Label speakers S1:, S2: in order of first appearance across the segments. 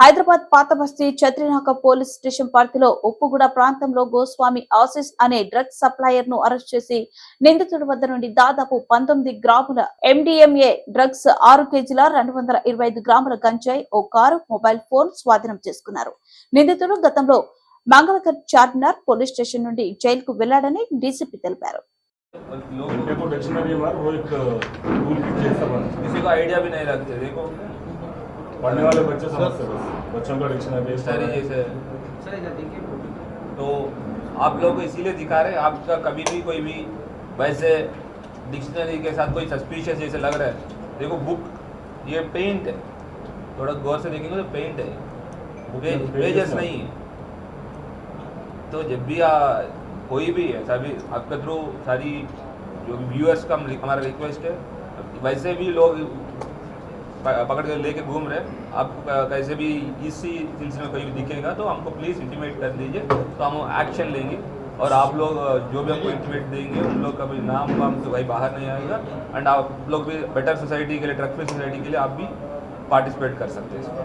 S1: హైదరాబాద్ పాత బస్తీ Chatrinaka police station పరిధిలో ఉప్పుగూడ ప్రాంతంలో గోస్వామి ఆసిస్ అనే డ్రగ్స్ సప్లయర్ ను అరెస్ట్ చేసి నిందితుడి వద్ద నుండి దాదాపు పంతొమ్మిది గ్రాముల ఎండిఎంఏ డ్రగ్స్ ఆరు కేజీల రెండు వందల ఇరవై ఐదు గ్రాముల గంజాయి ఓ కారు మొబైల్ ఫోన్ స్వాధీనం చేసుకున్నారు నిందితుడు గతంలో మంగళగర్ చార్మినార్ పోలీస్ స్టేషన్ నుండి జైలుకు వెళ్లాడని డీసీపీ తెలిపారు
S2: लोग
S3: घंटे को डिक्शनरी मार वो एक टूल किट जैसा बना
S2: किसी को आइडिया भी नहीं लगते देखो
S3: पढ़ने वाले बच्चे समझते बस। बच्चों का डिक्शनरी
S2: सारी जैसे तो आप लोग को इसीलिए दिखा रहे हैं आपका कभी भी कोई भी वैसे डिक्शनरी के साथ कोई सस्पिशियस जैसे लग रहा है। देखो बुक ये पेंट है। थोड़ा गौर से देखेंगे तो पेंट है। पेज पेजेस नहीं है। तो जब भी आ, कोई भी है सभी आपके थ्रू सारी जो व्यूअर्स का हमारा रिक्वेस्ट है वैसे भी लोग पकड़ के लेके घूम रहे हैं। आपको कैसे भी इसी सिलसिले में कोई भी दिखेगा तो हमको प्लीज़ इंटीमेट कर दीजिए तो हम एक्शन लेंगे। और आप लोग जो भी हमको इंटीमेट देंगे उन लोग का भी नाम वाम तो भाई बाहर नहीं आएगा। एंड आप लोग भी बेटर सोसाइटी के लिए ड्रग फ्री सोसाइटी के लिए आप भी पार्टिसिपेट कर सकते हैं इसमें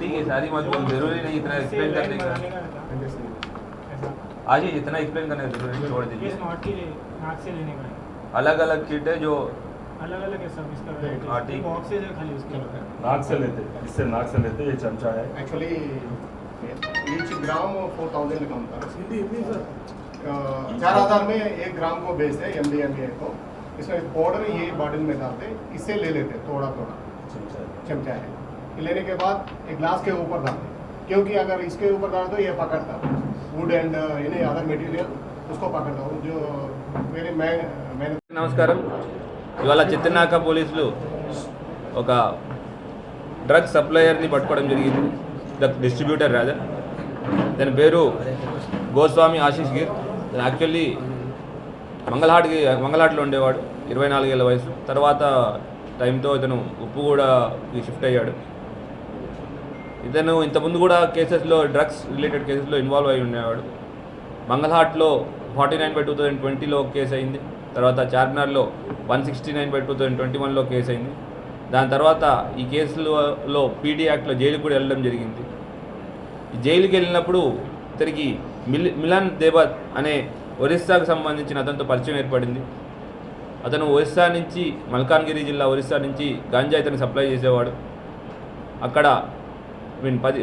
S2: ठीक है। सारी मज़बूत ज़रूरी नहीं इतना एक्सप्लेन करने का। आज ही इतना एक्सप्लेन करने ज़रूरत छोड़ दीजिए।
S4: नाक से लेने का
S2: अलग अलग किट है जो
S4: अलग अलग है सब इसका
S2: हाँ।
S4: बॉक्सेज है खाली उसके
S3: नाक से लेते इससे नाक से लेते ये चमचा है।
S5: Actually each gram four thousand का होता है चार हज़ार में एक ग्राम को बेचते हैं एम डी एम को। इसमें पाउडर ये बॉटल में डालते इससे ले लेते थोड़ा थोड़ा
S3: चमचा है।
S5: चमचा है। ये लेने के बाद एक ग्लास के ऊपर डालते। क्योंकि अगर इसके ऊपर डाल दो ये पकड़ता। wood and any other material उसको पकड़ता वो जो मेरे मैं मैंने
S2: నమస్కారం ఇవాళ చిత్తనాక పోలీసులు ఒక డ్రగ్ సప్లయర్ని పట్టుకోవడం జరిగింది డ్రగ్ డిస్ట్రిబ్యూటర్ రాజా దాని పేరు గోస్వామి ఆశీష్ గిర్ యాక్చువల్లీ మంగళహాట్కి మంగళహాట్లో ఉండేవాడు ఇరవై నాలుగేళ్ల వయసు తర్వాత టైంతో ఇతను ఉప్పు కూడా షిఫ్ట్ అయ్యాడు ఇతను ఇంతకుముందు కూడా కేసెస్లో డ్రగ్స్ రిలేటెడ్ కేసెస్లో ఇన్వాల్వ్ అయి ఉండేవాడు. మంగళహాట్లో forty nine by two thousand ట్వంటీలో కేసు అయింది. తర్వాత చార్మినార్లో one sixty nine by two thousand twenty వన్లో కేసు అయింది. దాని తర్వాత ఈ కేసులలో పీడీ యాక్ట్లో జైలుకు కూడా వెళ్ళడం జరిగింది. జైలుకి వెళ్ళినప్పుడు ఇతనికి మిల్ మిలన్ దేబత్ అనే ఒరిస్సాకు సంబంధించిన అతనితో పరిచయం ఏర్పడింది. అతను ఒరిస్సా నుంచి మల్కాన్గిరి జిల్లా ఒరిస్సా నుంచి గాంజా ఇతను సప్లై చేసేవాడు. అక్కడ మీన్ పది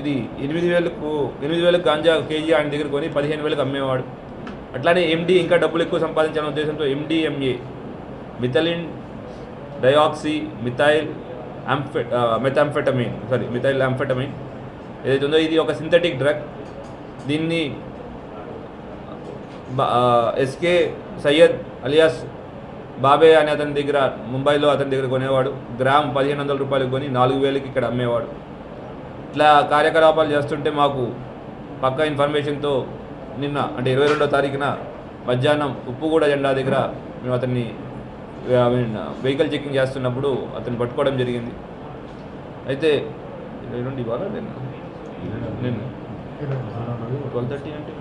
S2: ఇది ఎనిమిది వేలకు ఎనిమిది వేలకు గాంజా కేజీ ఆయన దగ్గర కొని పదిహేను వేలకు అమ్మేవాడు. అట్లానే ఎండి ఇంకా డబ్బులు ఎక్కువ సంపాదించాలనే ఉద్దేశంతో MDMA methylene dioxy methyl amphe methamphetamine sorry methyl amphetamine ఏదైతే ఉందో ఇది ఒక సింథటిక్ డ్రగ్. దీన్ని బా- ఎస్కే సయ్యద్ అలియాస్ బాబే అనే అతని దగ్గర ముంబైలో అతని దగ్గర కొనేవాడు. గ్రామ్ పదిహేను వందల రూపాయలకు కొని నాలుగు వేలకి ఇక్కడ అమ్మేవాడు. ఇట్లా కార్యకలాపాలు చేస్తుంటే మాకు పక్కా ఇన్ఫర్మేషన్తో నిన్న అంటే ఇరవై రెండో తారీఖున మధ్యాహ్నం ఉప్పుగూడ జెండా దగ్గర మేము అతన్ని ఐ మీన్ వెహికల్ చెక్కింగ్ చేస్తున్నప్పుడు అతన్ని పట్టుకోవడం జరిగింది. అయితే రెండు ఇవాళ నిన్న? నిన్న. ట్వెల్వ్ థర్టీ అంటే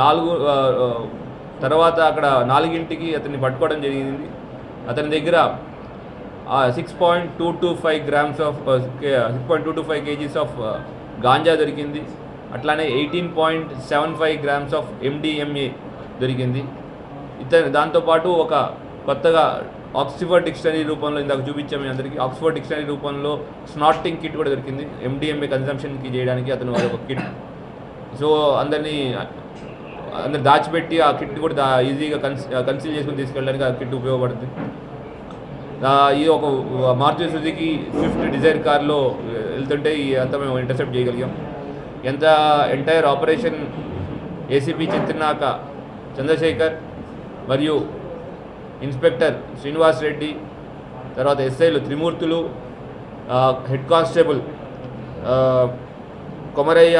S2: నాలుగు తర్వాత అక్కడ నాలుగింటికి అతన్ని పట్టుకోవడం జరిగింది. అతని దగ్గర six point two two five grams of six point two two five kgs of ganja దొరికింది. అట్లానే eighteen point seven five grams of MDMA దొరికింది. ఇతను దాంతోపాటు ఒక కొత్తగా ఆక్స్ఫర్డ్ డిక్షనరీ రూపంలో ఇందాక చూపించాము మీ అందరికీ. ఆక్స్ఫర్డ్ డిక్షనరీ రూపంలో స్నాటింగ్ కిట్ కూడా దొరికింది. ఎండిఎంఏ కన్సంప్షన్కి చేయడానికి అతను ఒక కిట్ సో అందరినీ అందరు దాచిపెట్టి ఆ కిట్ కూడా ఈజీగా కన్స్ కన్సీల్ చేసుకుని తీసుకెళ్ళడానికి ఆ కిట్ ఉపయోగపడుతుంది. ఈ ఒక మారుతి సుజుకి స్విఫ్ట్ డిజైర్ కార్లో వెళ్తుంటే ఈ అంతా మేము ఇంటర్సెప్ట్ చేయగలిగాం. ఎంత entire operation ACP Chitranaka Chandrasekhar మరియు ఇన్స్పెక్టర్ శ్రీనివాస్ రెడ్డి తర్వాత ఎస్ఐలు త్రిమూర్తులు హెడ్ కానిస్టేబుల్ కొమరయ్య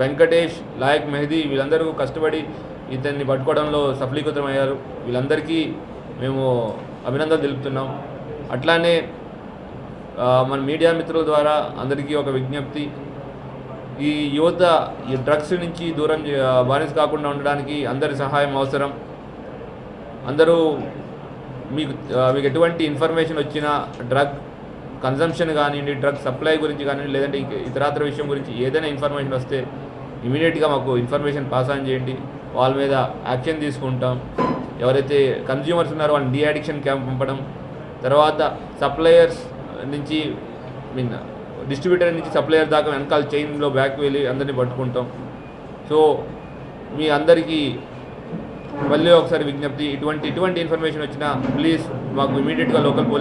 S2: వెంకటేష్ లాయక్ మెహదీ వీళ్ళందరూ కష్టపడి ఇతన్ని పట్టుకోవడంలో సఫలీకృతమయ్యారు. వీళ్ళందరికీ మేము అభినందనలు తెలుపుతున్నాం. అట్లానే మన మీడియా మిత్రుల ద్వారా అందరికీ ఒక విజ్ఞప్తి. ఈ యువత ఈ డ్రగ్స్ నుంచి దూరం బానిస కాకుండా ఉండడానికి అందరి సహాయం అవసరం. అందరూ మీకు మీకు ఎటువంటి ఇన్ఫర్మేషన్ వచ్చినా డ్రగ్ కన్జంప్షన్ కానివ్వండి డ్రగ్ సప్లై గురించి కానివ్వండి లేదంటే ఇతరాత్ర విషయం గురించి ఏదైనా ఇన్ఫర్మేషన్ వస్తే ఇమీడియట్గా మాకు ఇన్ఫర్మేషన్ పాస్ ఆన్ చేయండి. వాళ్ళ మీద యాక్షన్ తీసుకుంటాం. ఎవరైతే కన్జ్యూమర్స్ ఉన్నారో వాళ్ళని డీఅడిక్షన్ క్యాంప్ పంపడం. తర్వాత సప్లయర్స్ నుంచి మీన్ డిస్ట్రిబ్యూటర్ నుంచి సప్లయర్ దాకా వెనకాల చైన్లో బ్యాక్ వెళ్ళి అందరినీ పట్టుకుంటాం. సో మీ అందరికీ మళ్ళీ ఒకసారి విజ్ఞప్తి ఇటువంటి ఇటువంటి ఇన్ఫర్మేషన్ వచ్చినా ప్లీజ్ మాకు ఇమీడియట్గా లోకల్ పోలీస్